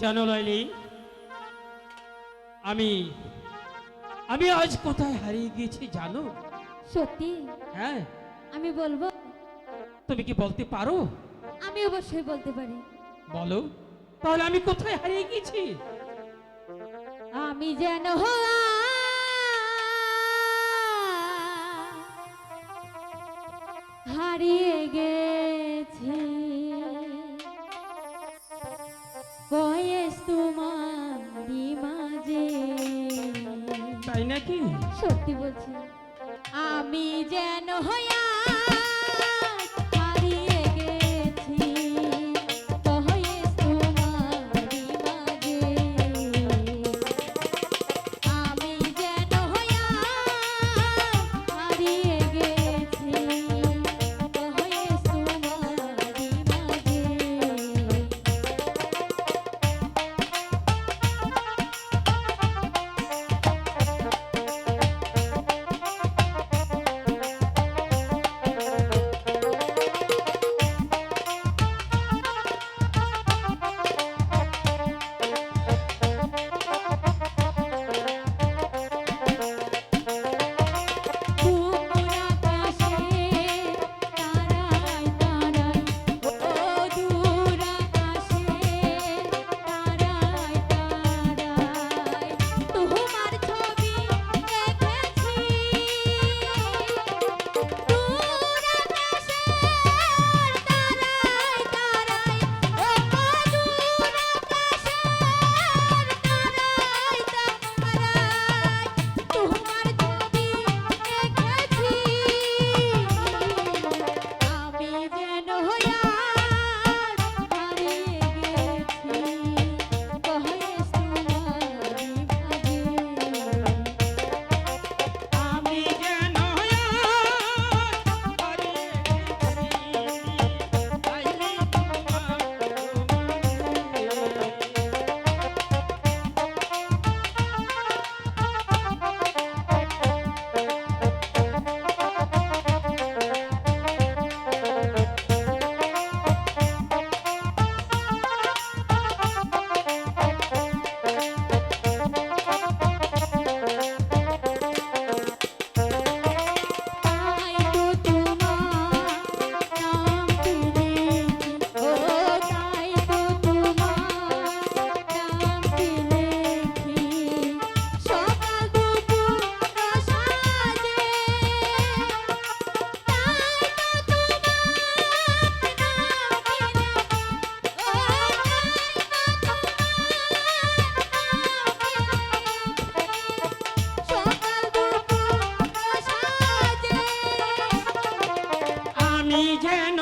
জানো লাইলি আমি আমি আজ কোথায় হারিয়ে গিয়েছি জানো? সত্যি? হ্যাঁ। আমি বলব? তুমি কি বলতে পারো? আমি অবশ্যই বলতে পারি। বলো। তাহলে আমি কোথায় হারিয়ে গিয়েছি? আমি যেন হারিয়ে গেছি। তাই নাকি? সত্যি বলছি। আমি যেন হইয়া আমি যেন